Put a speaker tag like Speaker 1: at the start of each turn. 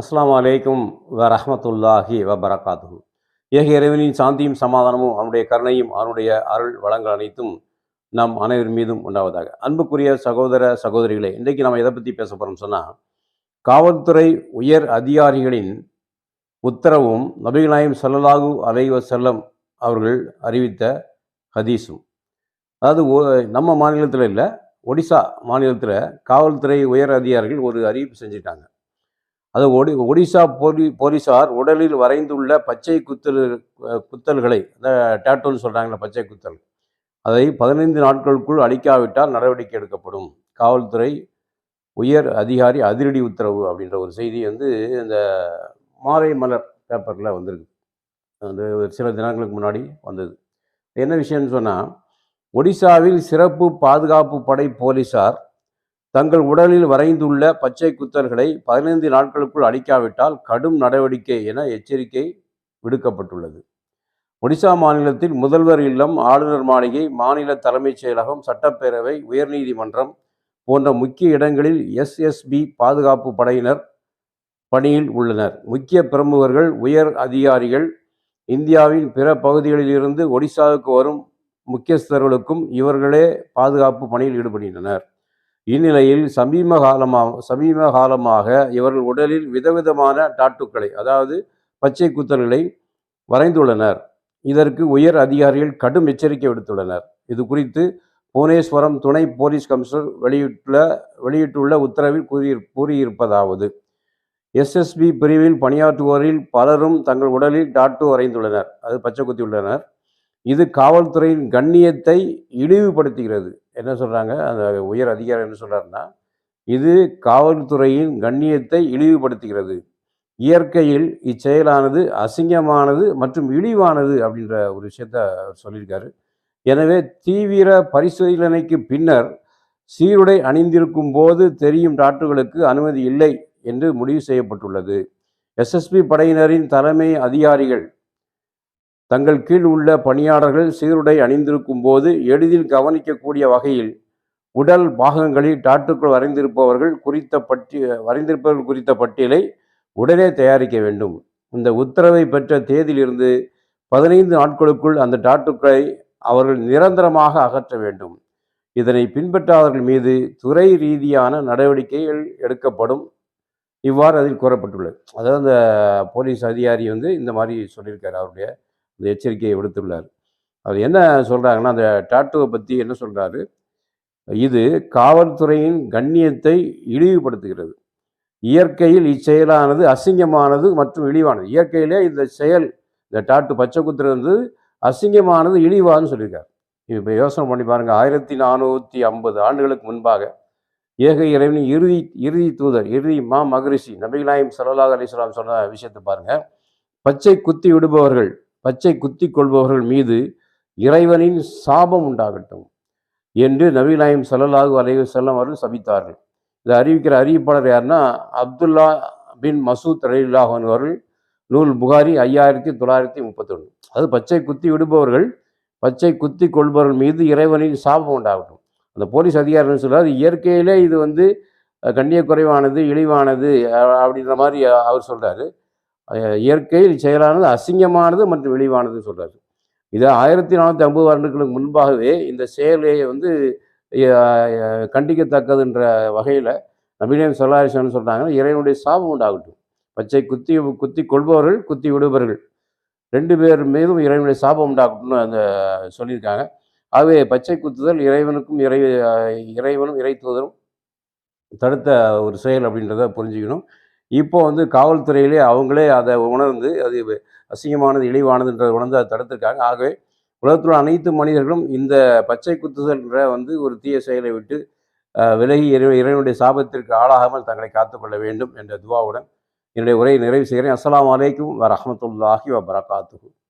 Speaker 1: அஸ்லாம் அலைக்கும் வ ரஹ்மத்துல்லாஹி வ பரகாத்துஹு ஏக இறைவனின் சாந்தியும் சமாதானமும் அவனுடைய கருணையும் அவனுடைய அருள் வளங்கள் அனைத்தும் நம் அனைவர் மீதும் உண்டாவதாக. அன்புக்குரிய சகோதர சகோதரிகளே இன்றைக்கு நம்ம எதை பற்றி பேச போகிறோம் சொன்னால் காவல்துறை உயர் அதிகாரிகளின் உத்தரவும் நபிகளாயும் செல்லலாகு அலைவ செல்லம் அவர்கள் அறிவித்த ஹதீஸும். அதாவது நம்ம மாநிலத்தில் இல்லை ஒடிசா மாநிலத்தில் காவல்துறை உயர் அதிகாரிகள் ஒரு அறிவிப்பு செஞ்சிட்டாங்க. அது ஒடி ஒடிசா போலி போலீஸார் உடலில் வரைந்துள்ள பச்சை குத்தல் குத்தல்களை அந்த டேட்டோன்னு சொல்கிறாங்களே பச்சை குத்தல் அதை பதினைந்து நாட்களுக்குள் அளிக்காவிட்டால் நடவடிக்கை எடுக்கப்படும். காவல்துறை உயர் அதிகாரி அதிரடி உத்தரவு அப்படின்ற ஒரு செய்தி வந்து இந்த மாலை மலர் பேப்பரில் வந்திருக்கு. அந்த ஒரு சில தினங்களுக்கு முன்னாடி வந்தது. என்ன விஷயம்னு சொன்னால் ஒடிசாவில் சிறப்பு பாதுகாப்பு படை போலீசார் தங்கள் உடலில் வரைந்துள்ள பச்சை குத்தல்களை பதினைந்து நாட்களுக்குள் அளிக்காவிட்டால் கடும் நடவடிக்கை என எச்சரிக்கை விடுக்கப்பட்டுள்ளது. ஒடிசா மாநிலத்தில் முதல்வர் இல்லம் ஆளுநர் மாளிகை மாநில தலைமைச் செயலகம் சட்டப்பேரவை உயர்நீதிமன்றம் போன்ற முக்கிய இடங்களில் எஸ்எஸ்பி பாதுகாப்பு படையினர் பணியில் உள்ளனர். முக்கிய பிரமுகர்கள் உயர் அதிகாரிகள் இந்தியாவின் பிற பகுதிகளிலிருந்து ஒடிசாவுக்கு வரும் முக்கியஸ்தர்களுக்கும் இவர்களே பாதுகாப்பு பணியில் ஈடுபடுகின்றனர். இந்நிலையில் சமீப காலமாக சமீப காலமாக இவர்கள் உடலில் விதவிதமான டாட்டுக்களை அதாவது பச்சை குத்தல்களை வரைந்துள்ளனர். இதற்கு உயர் அதிகாரிகள் கடும் எச்சரிக்கை விடுத்துள்ளனர். இது குறித்து புவனேஸ்வரம் துணை போலீஸ் கமிஷனர் வெளியிட்டுள்ள வெளியிட்டுள்ள உத்தரவில் கூறி கூறியிருப்பதாவது எஸ்எஸ்பி பிரிவில் பணியாற்றுவோரில் பலரும் தங்கள் உடலில் டாட்டு வரைந்துள்ளனர். அது பச்சை குத்தியுள்ளனர் இது காவல்துறையின் கண்ணியத்தை இழிவுபடுத்துகிறது. என்ன சொல்கிறாங்க அந்த உயர் அதிகாரி என்ன சொல்கிறாருன்னா இது காவல்துறையின் கண்ணியத்தை இழிவுபடுத்துகிறது. இயற்கையில் இச்செயலானது அசிங்கமானது மற்றும் இழிவானது அப்படின்ற ஒரு விஷயத்த சொல்லியிருக்காரு. எனவே தீவிர பரிசீலனைக்கு பின்னர் சீருடை அணிந்திருக்கும் போது தெரியும் டாட்டுகளுக்கு அனுமதி இல்லை என்று முடிவு செய்யப்பட்டுள்ளது. எஸ்எஸ்பி படையினரின் தலைமை அதிகாரிகள் தங்கள் கீழ் உள்ள பணியாளர்கள் சீருடை அணிந்திருக்கும் போது எளிதில் கவனிக்கக்கூடிய வகையில் உடல் பாகங்களில் டாட்டுக்கள் வரைந்திருப்பவர்கள் குறித்த பட்டி வரைந்திருப்பவர்கள் குறித்த பட்டியலை உடனே தயாரிக்க வேண்டும். இந்த உத்தரவை பெற்ற தேதியிலிருந்து பதினைந்து நாட்களுக்குள் அந்த டாட்டுக்களை அவர்கள் நிரந்தரமாக அகற்ற வேண்டும். இதனை பின்பற்றாதவர்கள் மீது துறை ரீதியான நடவடிக்கைகள் எடுக்கப்படும். இவ்வாறு அதில் கூறப்பட்டுள்ளது. அதாவது அந்த போலீஸ் அதிகாரி வந்து இந்த மாதிரி சொல்லியிருக்காரு அவருடைய இந்த எச்சரிக்கையை விடுத்துள்ளார். அவர் என்ன சொல்கிறாங்கன்னா அந்த டாட்டுவை பற்றி என்ன சொல்கிறாரு இது காவல்துறையின் கண்ணியத்தை இழிவுபடுத்துகிறது. இயற்கையில் இச்செயலானது அசிங்கமானது மற்றும் இழிவானது. இயற்கையிலே இந்த செயல் இந்த டாட்டு பச்சை குத்துறது அசிங்கமானது இழிவான்னு சொல்லியிருக்காரு. இப்போ யோசனை பண்ணி பாருங்கள் ஆயிரத்தி நானூற்றி ஐம்பது ஆண்டுகளுக்கு முன்பாக ஏக இறைவனின் இறுதி இறுதி தூதர் இறுதி மா மகரிஷி நபிகளாயம் சல்லல்லாஹு அலிஸ்லாம் சொன்ன விஷயத்தை பாருங்கள் பச்சை குத்தி விடுபவர்கள் பச்சை குத்தி கொள்பவர்கள் மீது இறைவனின் சாபம் உண்டாகட்டும் என்று நபிகளாயம் சல்லல்லாஹு அலைவு செல்லம் அவர்கள் சபித்தார்கள். இதை அறிவிக்கிற அறிவிப்பாளர் யாருன்னா அப்துல்லா பின் மசூத் ரலில்லாஹன் அவர்கள் நூல் புகாரி ஐயாயிரத்தி தொள்ளாயிரத்தி முப்பத்தொன்று அது பச்சை குத்தி விடுபவர்கள் பச்சை குத்தி கொள்பவர்கள் மீது இறைவனின் சாபம் உண்டாகட்டும். அந்த போலீஸ் அதிகாரின்னு சொல்கிறார் இயற்கையிலே இது வந்து கண்ணியக்குறைவானது இழிவானது அப்படின்ற மாதிரி அவர் சொல்கிறாரு இயற்கையில் செயலானது அசிங்கமானது மற்றும் விளைவானது சொல்றாரு. இது ஆயிரத்தி நானூற்றி ஐம்பது வருடங்களுக்கு முன்பாகவே இந்த செயலை வந்து கண்டிக்கத்தக்கதுன்ற வகையில் நபிலியம் சொல்லாரிசன் சொல்கிறாங்க இறைவனுடைய சாபம் உண்டாகட்டும். பச்சை குத்தி குத்தி கொள்பவர்கள் குத்தி விடுபவர்கள். ரெண்டு பேர் மீதும் இறைவனுடைய சாபம் உண்டாகட்டும்னு அந்த சொல்லியிருக்காங்க. ஆகவே பச்சை குத்துதல் இறைவனுக்கும் இறை இறைவனும் இறை தூதரும் தடுத்த ஒரு செயல் அப்படின்றத புரிஞ்சுக்கணும். இப்போ வந்து காவல்துறையிலே அவங்களே அதை உணர்ந்து அது அசிங்கமானது இழிவானதுன்றதை உணர்ந்து அதை தடுத்திருக்காங்க. ஆகவே உலகத்தில் அனைத்து மனிதர்களும் இந்த பச்சை குத்துதல்ன்ற வந்து ஒரு தீய செயலை விட்டு விலகி இறை இறைவனுடைய சாபத்திற்கு ஆளாகாமல் தங்களை காத்துக்கொள்ள வேண்டும் என்ற துவாவுடன் என்னுடைய உரையை நிறைவு செய்கிறேன். அஸ்லாம் அலைக்கும் வரமத்துல்லாஹி ரஹ்மத்துல்லாஹி